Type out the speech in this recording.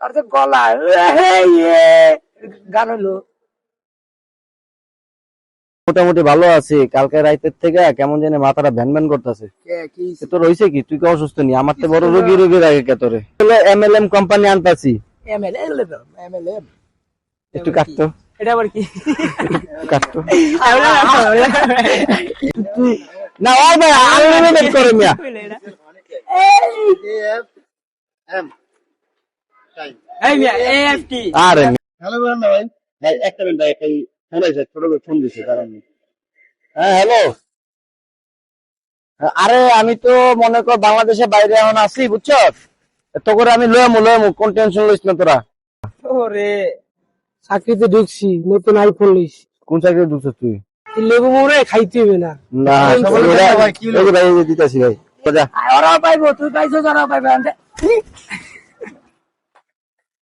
আর তো গলা ইয়ে গান হলো মোটামুটি ভালো আছি কালকে রাইতের থেকে কেমন জানি মাথাটা ভ্যান ভ্যান করতেছে কে কি তোর হয়েছে কি তুই কি অসুস্থ নি আমার তো বড় রোগী রোগী লাগে কে তোরে এমএলএম কোম্পানি আনতাছি এমএলএ এমএলএ একটু কাটতো এটা আবার কি কাটতো না ওই ভাই আনলিমিটেড করে মিয়া এই এএফটি আরে হ্যালো ভাই ভাই একটা মিনিট ভাই এই ফোন আছে ছোট করে ফোন দিছে কারণ হ্যাঁ হ্যালো আরে আমি তো মনে কর বাংলাদেশের বাইরে এখন আছি বুঝছ? তো করে আমি লয়ামু লয়ামু কোন টেনশন লইস না তোরা? ওরে চাকরিতে ঢুকছি নতুন আইফোন লইস। কোন চাকরি ঢুকছিস তুই? লেবু মোড়ে খাইতে হবে না। না ভাই, কি ভাই দিতাছি ভাই ওরা পাইবো তুই পাইছো যারা পাইবে